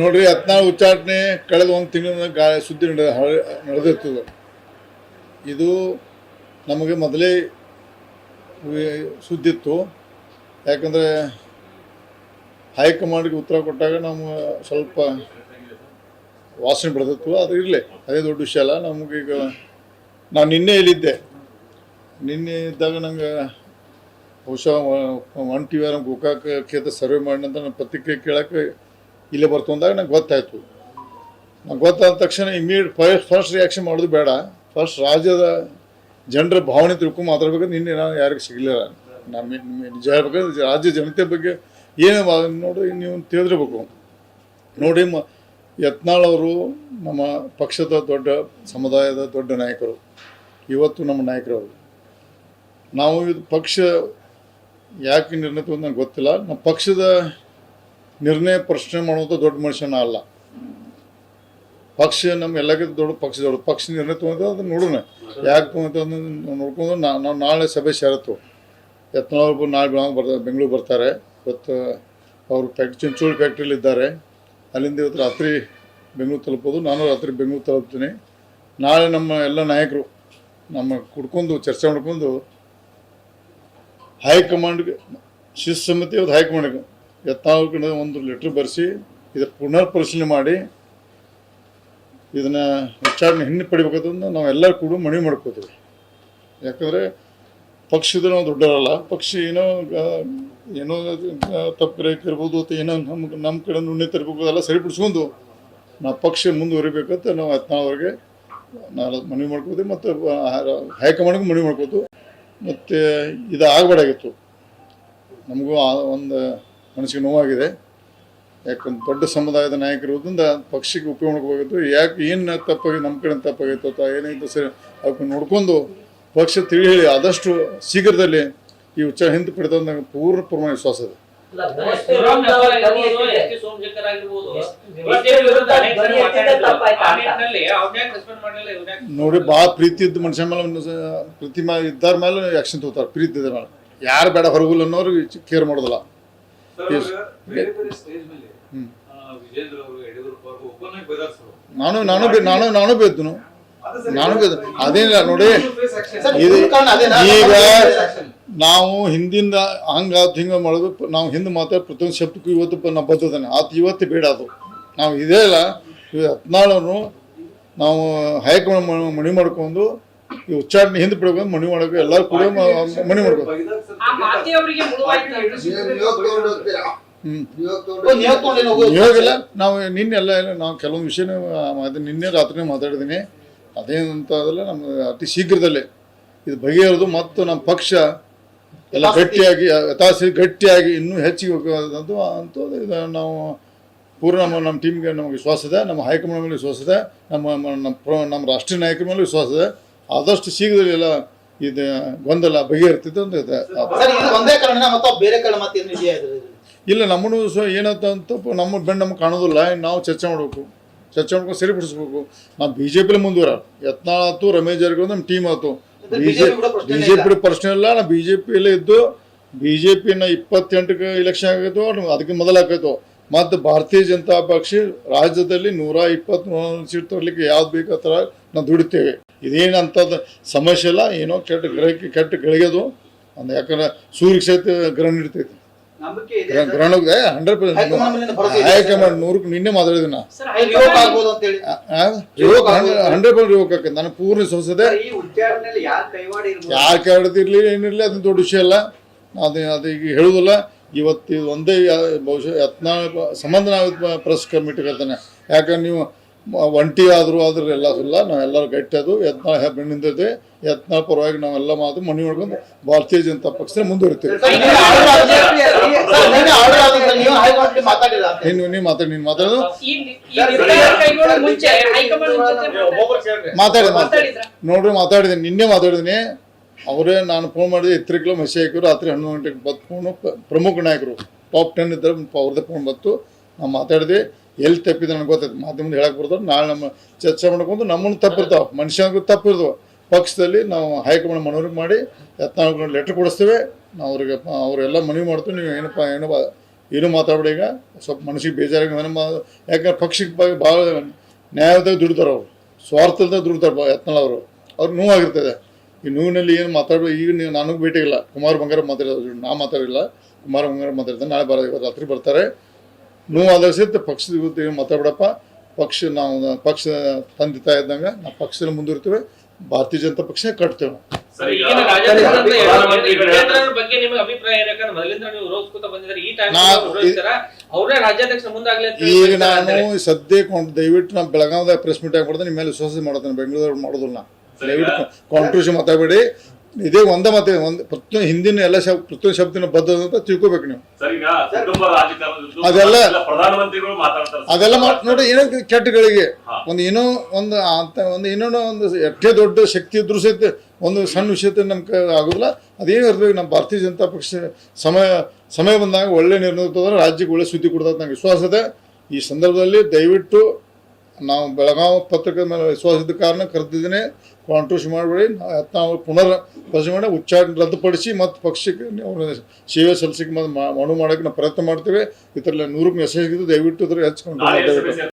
ನೋಡ್ರಿ ಹತ್ನಾಳು ಉಚ್ಚಾಟನೆ ಕಳೆದ ಒಂದು ತಿಂಗಳಿಂದ ಗಾ ಸುದ್ದಿ ನಡೆ ನಡೆದಿರ್ತದೆ. ಇದು ನಮಗೆ ಮೊದಲೇ ಸುದ್ದಿ ಇತ್ತು ಯಾಕಂದರೆ ಹೈಕಮಾಂಡ್ಗೆ ಉತ್ತರ ಕೊಟ್ಟಾಗ ನಮ್ಮ ಸ್ವಲ್ಪ ವಾಸನೆ ಬರ್ತಿತ್ತು ಅದು ಇರಲಿ, ಅದೇ ದೊಡ್ಡ ವಿಷಯ ಅಲ್ಲ. ನಮಗೀಗ ನಾನು ನಿನ್ನೆ ಹೇಳಿದ್ದೆ. ನಿನ್ನೆ ಇದ್ದಾಗ ನಂಗೆ ಬಹುಶಃ ಒನ್ ಟಿ ವಿ ನಮ್ಮ ಗೋಕಾಕ್ ಕ್ಷೇತ್ರ ಸರ್ವೆ ಮಾಡಿ ಅಂತ ಪತ್ರಿಕೆ ಕೇಳಕ್ಕೆ ಇಲ್ಲೇ ಬರ್ತು ಅಂದಾಗ ನಂಗೆ ಗೊತ್ತಾಯಿತು. ನಂಗೆ ಗೊತ್ತಾದ ತಕ್ಷಣ ಇಮಿಡಿಯೇಟ್ ಫಸ್ಟ್ ಫಸ್ಟ್ ರಿಯಾಕ್ಷನ್ ಮಾಡೋದು ಬೇಡ. ಫಸ್ಟ್ ರಾಜ್ಯದ ಜನರ ಭಾವನೆ ತಿಳ್ಕೊಂಡು ಮಾತಾಡ್ಬೇಕು ನಿನ್ನೆ ನಾನು ಯಾರಿಗೂ ಸಿಗಲಿಲ್ಲ. ನಾನು ನಿಜ ಹೇಳ್ಬೇಕಂದ್ರೆ ರಾಜ್ಯ ಜನತೆ ಬಗ್ಗೆ ಏನು ನೋಡಿ, ನೀವು ತಿಳಿದಿರ್ಬೇಕು. ನೋಡಿ ಮ ಯತ್ನಾಳ್ ಅವರು ನಮ್ಮ ಪಕ್ಷದ ದೊಡ್ಡ ಸಮುದಾಯದ ದೊಡ್ಡ ನಾಯಕರು. ಇವತ್ತು ನಮ್ಮ ನಾಯಕರವರು ನಾವು ಇದು ಪಕ್ಷ ಯಾಕೆ ನಿರ್ಣಯ ತಗೊಂಡು ನಂಗೆ ಗೊತ್ತಿಲ್ಲ. ನಮ್ಮ ಪಕ್ಷದ ನಿರ್ಣಯ ಪ್ರಶ್ನೆ ಮಾಡುವಂಥ ದೊಡ್ಡ ಮನುಷ್ಯನ ಅಲ್ಲ. ಪಕ್ಷ ನಮ್ಮ ಎಲ್ಲಕ್ಕಿಂತ ದೊಡ್ಡ ಪಕ್ಷ ದೊಡ್ಡ ಪಕ್ಷ ನಿರ್ಣಯ ತೊಗೊಂಡು ಅದನ್ನು ನೋಡೋಣ. ಯಾಕೆ ತಗೊಂತ ನೋಡ್ಕೊಂಡು ನಾವು ನಾಳೆ ಸಭೆ ಸೇರತ್ತು ಯತ್ನಾಳ್ ನಾಳೆ ಬೆಳಗ್ಗೆ ಬರ್ತಾರೆ ಬೆಂಗಳೂರು ಬರ್ತಾರೆ. ಇವತ್ತು ಅವರು ಫ್ಯಾಕ್ಟ್ರಿ ಚಿಂಚೋಳಿ ಫ್ಯಾಕ್ಟ್ರಿಲಿ ಇದ್ದಾರೆ. ಅಲ್ಲಿಂದ ಇವತ್ತು ರಾತ್ರಿ ಬೆಂಗಳೂರು ತಲುಪೋದು. ನಾನು ರಾತ್ರಿ ಬೆಂಗಳೂರು ತಲುಪ್ತೀನಿ. ನಾಳೆ ನಮ್ಮ ಎಲ್ಲ ನಾಯಕರು ನಮ್ಮ ಕುಡ್ಕೊಂಡು, ಚರ್ಚೆ ಮಾಡ್ಕೊಂಡು ಹೈಕಮಾಂಡ್ಗೆ ಶಿಸ್ತು ಸಮಿತಿ ಅದು ಹೈಕಮಾಂಡ್ಗೆ ಯತ್ನಾಳ್ ಕಡೆ ಒಂದು ಲೆಟ್ರ್ ಬರೆಸಿ ಇದರ ಪುನರ್ ಪರಿಶೀಲನೆ ಮಾಡಿ ಇದನ್ನು ವಿಚಾರಣೆ ಹಿಂದೆ ನಾವು ನಾವೆಲ್ಲರೂ ಕೂಡ ಮನವಿ ಮಾಡ್ಕೋತೀವಿ. ಯಾಕಂದರೆ ಪಕ್ಷದ ನಾವು ದೊಡ್ಡರಲ್ಲ ಪಕ್ಷಿ ಏನೋ ಏನೋ ತಪ್ಪು ಇರ್ಬೋದು ಅಥವಾ ಏನೋ ನಮ್ಗೆ ನಮ್ಮ ಕಡೆ ನುಣ್ಣೆ ತರಬೇಕು ಅದೆಲ್ಲ ಸರಿಪಡಿಸ್ಕೊಂಡು ನಾವು ಪಕ್ಷ ಮುಂದುವರಿಬೇಕಂತ ನಾವು ಯತ್ನಾಳವ್ರಿಗೆ ನಾನು ಮನವಿ ಮಾಡ್ಕೋತೀವಿ ಮತ್ತು ಹೈಕಮಾಂಡ್ಗೆ ಮನವಿ ಮಾಡ್ಕೋತು ಮತ್ತು ಇದು ಆಗಬೇಡಾಗಿತ್ತು ನಮಗೂ ಒಂದು ಮನಸ್ಸಿಗೆ ನೋವಾಗಿದೆ. ಯಾಕಂದ್ರೆ ದೊಡ್ಡ ಸಮುದಾಯದ ನಾಯಕರಿರೋದ್ರಿಂದ ಪಕ್ಷಕ್ಕೆ ಉಪಯೋಗ ಮಾಡ್ಕೋಬೇಕಿತ್ತು ಯಾಕೆ ಏನು ತಪ್ಪಾಗಿ ನಮ್ಮ ಕಡೆ ತಪ್ಪಾಗಿತ್ತು ಅಥವಾ ಏನಾಯಿತು ಸರಿ ಅವ್ಕೆ ನೋಡ್ಕೊಂಡು ಪಕ್ಷ ತಿಳಿ ಹೇಳಿ ಆದಷ್ಟು ಶೀಘ್ರದಲ್ಲಿ ಈ ಉಚ್ಚಾರ ಹಿಂದೆ ಪಡೆದ ಪೂರ್ಣ ಪ್ರಮಾಣ ವಿಶ್ವಾಸ ಇದೆ. ನೋಡಿ ಭಾಳ ಪ್ರೀತಿ ಇದ್ದ ಮನುಷ್ಯ ಮೇಲೆ ಪ್ರೀತಿ ಇದ್ದಾರ ಮೇಲೆ ಆಕ್ಷನ್ ತಗೋತಾರೆ ಪ್ರೀತಿ ಇದ್ದ ಮೇಲೆ. ಯಾರು ಬೇಡ ಹೊರಗುಲ್ ಅನ್ನೋರು ಕೇರ್ ಮಾಡೋದಿಲ್ಲ. Sir, Yes. ಅವಾಗ ಬೇರೆ ಬೇರೆ ಸ್ಟೇಜ್ ಮೇಲೆ ಆ, ವಿಜೇಂದ್ರ ಅವರು ಯಡಿಯೂರಪ್ಪ ಅವರು ಓಪನ್ ಆಗಿ ಬೈದಾಡ್ಸರು ನಾನು ನಾನು ಬೆ- ನಾನು ನಾನು ಬೇದ್ದನು. ನಾನು ಬೇದ ಅದೇನಿಲ್ಲ ನೋಡಿ? ಈಗ. ನಾವು ಹಿಂದಿಂದ ಹಂಗ ಹಿಂಗೆ ಮಾಡೋದು ನಾವು ಹಿಂದೆ ಮಾತಾಡಿ ಪ್ರತಿಯೊಂದು ಶಬ್ದಕ್ಕೂ ಇವತ್ತು ನಾವು ಬದ್ಧತಾನೆ ಆತ ಇವತ್ತು ಬೇಡ ಅದು. ನಾವು ಇದೇ ಇಲ್ಲ ಹದಿನಾಳನ್ನು ನಾವು ಹೈಕಮಾಂಡ್ ಮಣಿ ಮಾಡ್ಕೊಂಡು ಈ ಉಚ್ಚಾರಣೆ ಹಿಂದೆ ಬಿಡಬೇಕು ಮಣಿ ಮಾಡಬೇಕು ಎಲ್ಲರೂ ಕೂಡ ಮಣಿ ಮಾಡ್ಬೇಕು. ಓ, ನೀವು ನಿನ್ನೆ ಎಲ್ಲ ನಾವು ಕೆಲವೊಂದು ವಿಷಯನೇ ಅದು ನಿನ್ನೆ ರಾತ್ರಿ ಮಾತಾಡಿದ್ದೀನಿ ಅದೇನಂತ ಅದಲ್ಲ ನಮ್ಮ ಅತಿ ಶೀಘ್ರದಲ್ಲೇ. ಇದು ಬಗೆಹರಿದು ಮತ್ತು ನಮ್ಮ ಪಕ್ಷ ಎಲ್ಲ ಗಟ್ಟಿಯಾಗಿ ತಾಸಿ ಗಟ್ಟಿಯಾಗಿ ಇನ್ನೂ ಹೆಚ್ಚಿಗೆ ಹೋಗುವಂಥದ್ದು ಅಂತೂ ಇದು ನಾವು ಪೂರ್ಣ ನಮ್ಮ ನಮ್ಮ ಟೀಮ್ಗೆ ನಮಗೆ ವಿಶ್ವಾಸ ಇದೆ ನಮ್ಮ ಹೈಕಮಾಂಡ್ ಮೇಲೆ ವಿಶ್ವಾಸ ಇದೆ ನಮ್ಮ ನಮ್ಮ ರಾಷ್ಟ್ರೀಯ ನಾಯಕರ ಮೇಲೆ ವಿಶ್ವಾಸ ಇದೆ. ಆದಷ್ಟು ಶೀಘ್ರದಲ್ಲಿ ಎಲ್ಲ ಇದು ಗೊಂದಲ ಬಗೆಹರಿತಿದ್ದು ಅಂತ ಒಂದೇ ಕಾರಣ ಮತ್ತು ಬೇರೆ ಕಾರಣ ಇಲ್ಲ ನಮ್ಮನ್ನು ಸೊ ಏನಂತ ಅಂತ ನಮ್ಮ ಬೆಂಡ್ ನಮ್ಗೆ ಕಾಣೋದಿಲ್ಲ ನಾವು ಚರ್ಚೆ ಮಾಡಬೇಕು. ಚರ್ಚೆ ಮಾಡ್ಕೊಂಡು ಸರಿಪಡಿಸ್ಬೇಕು. ನಾವು ಬಿ ಜೆ ಪಿಲಿ ಮುಂದುವರ ಯತ್ನಾಳ್ ಆಯ್ತು ರಮೇಶ್ ಜಾರಕಿಹೊಳಿ ನಮ್ಮ ಟೀಮ್ ಆಯ್ತು. ಇದು ಬಿ ಜೆ BJP ಕೂಡ ಪ್ರಶ್ನೆನೇ ಬಿ ಜೆ ಪಿ ಪ್ರಶ್ನೆ ಇಲ್ಲ. ನಾ ಬಿ ಜೆ ಪಿಯಲ್ಲೇ ಇದ್ದು ಬಿ ಜೆ ಪಿನ ಇಪ್ಪತ್ತೆಂಟಕ್ಕೆ ಇಲೆಕ್ಷನ್ ಆಗಿತ್ತು ಅದಕ್ಕೆ ಮೊದಲು ಆಕೈತು ಮತ್ತು ಭಾರತೀಯ ಜನತಾ ಪಕ್ಷ ರಾಜ್ಯದಲ್ಲಿ ನೂರ ಇಪ್ಪತ್ತ್ ಸೀಟ್ ತರಲಿಕ್ಕೆ ಯಾವ್ದು ಬೇಕು ಆ ಥರ ನಾವು ದುಡಿತೇವೆ. ಇದೇನಂಥದ್ದು ಸಮಸ್ಯೆ ಇಲ್ಲ. ಏನೋ ಕೆಟ್ಟ ಗ್ರಹಕ್ಕೆ ಕೆಟ್ಟ ಗಳಿಗೆದು ಒಂದು ಯಾಕಂದ್ರೆ ಸೂರ್ಯ ಸಹಿತ ಗ್ರಹಣ ಇರ್ತೈತಿ. ಹಂಡ್ರೆಡ್ ಇದೆ. ಹೈಕಮಾಂಡ್ ನೂರಕ್ಕೆ ನಿನ್ನೆ ಮಾತಾಡಿದ್ದೀನಿ ನಾ ಸರ್, ಅದು ರಿವೋಕ್ ಅಂತ ಹೇಳಿ ರಿವೋಕ್ ಹಂಡ್ರೆಡ್ ಪರ್ಸೆಂಟ್ ರಿವೋಕ್ ನನಗೆ ಪೂರ್ಣ ಸಂಸದೆ. ಇದೆ ಈ ಉಚ್ಚಾರಣೆಯಲ್ಲಿ ಯಾರು ಕೈವಾಡ ಇರ್ಬೋದು? ಯಾರು ಕೇಳದಿರ್ಲಿ ಏನಿರಲಿ ಅದನ್ನ ದೊಡ್ಡ ವಿಷಯ ಅಲ್ಲ. ಅದು ಅದು ಈಗ ಹೇಳುವುದಿಲ್ಲ ಇವತ್ತು ಒಂದೇ ಬಹುಶಃ ಯತ್ನ ಸಂಬಂಧ ನಾವು ಪ್ರೆಸ್ ಕಮಿಟಿ ಕರ್ತಾನೆ ಯಾಕಂದ್ರೆ ನೀವು ಒಂಟಿ ಆದರೂ ಆದರೂ ಎಲ್ಲ ಇಲ್ಲ ನಾವೆಲ್ಲರೂ ಗಟ್ಟಿ ಅದು ಯತ್ನಾಳ್ ಬೆನ್ನಿಂದಿದೆ ಯತ್ನಾಳ್ ಪರವಾಗಿ ನಾವೆಲ್ಲ ಮಾತು ಮನೆ ಮಾಡ್ಕೊಂಡು ಭಾರತೀಯ ಜನತಾ ಪಕ್ಷ ಮುಂದುವರಿತೀವಿ. ನೀನು ನೀವು ಮಾತಾಡಿ ನೀನು ಮಾತಾಡೋದು. ಮಾತಾಡಿ- ನೋಡ್ರಿ ಮಾತಾಡಿದ್ದೀನಿ. ನಿನ್ನೆ ಮಾತಾಡಿದ್ದೀನಿ. ಅವರೇ ನಾನು ಫೋನ್ ಮಾಡಿದೆ ಕಿಲೋ ಮೆಸೇಜ್ ಹಾಕಿದ್ರು. ರಾತ್ರಿ ಹನ್ನೊಂದು ಗಂಟೆಗೆ ಬತ್ತು ಫೋನು ಪ್ರಮುಖ ನಾಯಕರು. ಟಾಪ್ ಟೆನ್ ಇದ್ದರೆ ಅವ್ರದ್ದೇ ಫೋನ್ ಬಂತು. ನಾನು ಮಾತಾಡಿದೆ. ಎಲ್ಲಿ ತಪ್ಪಿದೆ ನನಗೆ ಗೊತ್ತಾಯ್ತು. ಮಾಧ್ಯಮದ ಹೇಳಕ್ಕೆ ಬರ್ತಾರೆ ನಾಳೆ ನಮ್ಮ ಚರ್ಚೆ ಮಾಡ್ಕೊಂಡು ನಮ್ಮನ್ನು ತಪ್ಪಿರ್ತಾವೆ. ಮನುಷ್ಯನಿಗೂ ತಪ್ಪಿರ್ತಾವೆ. ಪಕ್ಷದಲ್ಲಿ ನಾವು ಹೈಕಮಾಂಡ್ ಮನವರಿ ಮಾಡಿ ಯತ್ನಾಳ್ ಲೆಟ್ರ್ ಕೊಡಿಸ್ತೇವೆ. ನಾವು ಅವ್ರಿಗೆ ಅವರೆಲ್ಲ ಮನವಿ ಮಾಡ್ತೀವಿ. ನೀವು ಏನಪ್ಪ, ಏನೋ ಏನು ಮಾತಾಡ್ಬೇಡಿ ಈಗ. ಸ್ವಲ್ಪ ಮನಸ್ಸಿಗೆ ಬೇಜಾರಾಗಿ ನಮ್ಮ ಯಾಕಂದ್ರೆ ಪಕ್ಷಕ್ಕೆ ಬಗ್ಗೆ ಭಾಳ ನ್ಯಾಯದಾಗ ದುಡಿತಾರೆ ಅವರು. ಸ್ವಾರ್ಥದ ದುಡಿತಾರೆ ಯತ್ನಾಳ್ ಅವರು. ಅವ್ರು ನೋವಾಗಿರ್ತದೆ ಈ ನೋವಿನಲ್ಲಿ ಏನು ಮಾತಾಡೋ ಈಗ ನೀವು ನನಗೆ ಇಲ್ಲ. ಕುಮಾರ್ ಬಂಗಾರ ಮಾತಾಡೋದು ನಾ ಮಾತಾಡಿಲ್ಲ. ಕುಮಾರ್ ಬಂಗಾರ ಮಾತಾಡ್ತಾರೆ ನಾಳೆ ಬರ ರಾತ್ರಿ ಬರ್ತಾರೆ. ನೋವು ಆಧರಿಸಿದ ಪಕ್ಷದ ವಿರುದ್ಧ ಏನು ಮಾತಾಡ್ಬಿಡಪ್ಪ. ಪಕ್ಷ ನಾವು ಪಕ್ಷ ತಂದೆ ತಾಯಿ ಇದ್ದಂಗೆ ನಾವು ಪಕ್ಷದಲ್ಲಿ ಮುಂದುವರಿತೇವೆ ಭಾರತೀಯ ಜನತಾ ಪಕ್ಷ ಕಟ್ತೇವೆ ಸರ್ ಈಗ ನಾನು. ಸದ್ಯಕ್ಕೆ ದಯವಿಟ್ಟು ನಾವು ಬೆಳಗಾವದಾಗ ಪ್ರೆಸ್ ಮೀಟ್ ಆಗ್ಬಿಡ್ದೆ ನಿಮ್ಮ ಮೇಲೆ ವಿಶ್ವಾಸ ಮಾಡ್ತೇನೆ. ಬೆಂಗಳೂರು ಮಾಡೋದಿಲ್ಲ. ದಯವಿಟ್ಟು ಕಾಂಟ್ರಿಬ್ಯೂಷನ್ ಮಾತಾಡಬೇಡಿ. ಇದೇ ಒಂದ ಮತ್ತೆ ಒಂದು ಪ್ರತಿಯೊಂದು ಹಿಂದಿನ ಎಲ್ಲ ಶಬ್ದ ಪ್ರತಿಯೊಂದು ಶಬ್ದನ ಬದ್ಧ ಅಂತ ತಿಳ್ಕೊಬೇಕು ನೀವು. ಅದೆಲ್ಲ-. ಅದೆಲ್ಲ ನೋಡಿ ಏನೋ ಕೆಟ್ಟಗಳಿಗೆ ಒಂದು ಏನೋ ಒಂದು ಅಂತ ಒಂದು ಏನೋ ಒಂದು ಎಷ್ಟೇ ದೊಡ್ಡ ಶಕ್ತಿ ಇದ್ರೂ ಸಹಿತ ಒಂದು ಸಣ್ಣ ವಿಷಯ ನಮ್ಗೆ ಆಗುದಿಲ್ಲ. ಅದೇನು ಇರ್ಬೇಕು ನಮ್ಮ ಭಾರತೀಯ ಜನತಾ ಪಕ್ಷ ಸಮಯ ಸಮಯ ಬಂದಾಗ ಒಳ್ಳೆ ನಿರ್ಣಯ ರಾಜ್ಯಕ್ಕೆ ಒಳ್ಳೆ ಸುದ್ದಿ ಕೊಡ್ತದೆ ನಂಗೆ ವಿಶ್ವಾಸ ಇದೆ. ಈ ಸಂದರ್ಭದಲ್ಲಿ ದಯವಿಟ್ಟು ನಾವು ಬೆಳಗಾವಿ ಪತ್ರಿಕೆ ಮೇಲೆ ವಿಶ್ವಾಸ ಇದ್ದ ಕಾರಣ ಕರೆದಿದ್ದೀನಿ ಕಾಂಟ್ರಿಬ್ಯೂಷನ್ ಮಾಡಬೇಡಿ. ನಾವು ಪುನರ್ ಪ್ರಶ್ನೆ ಮಾಡಿ ಉಚ್ಚಾಟನೆ ರದ್ದುಪಡಿಸಿ ಮತ್ತು ಪಕ್ಷಕ್ಕೆ ಸೇವೆ ಸಲ್ಲಿಸಕ್ಕೆ ಮನವಿ ಮಾಡೋಕ್ಕೆ ನಾವು ಪ್ರಯತ್ನ ಮಾಡ್ತೇವೆ. ಇದರಲ್ಲಿ ನೂರಕ್ಕೆ ಮೆಸೇಜ್ ದಯವಿಟ್ಟು ಇದ್ರ ಹೆಚ್ಚು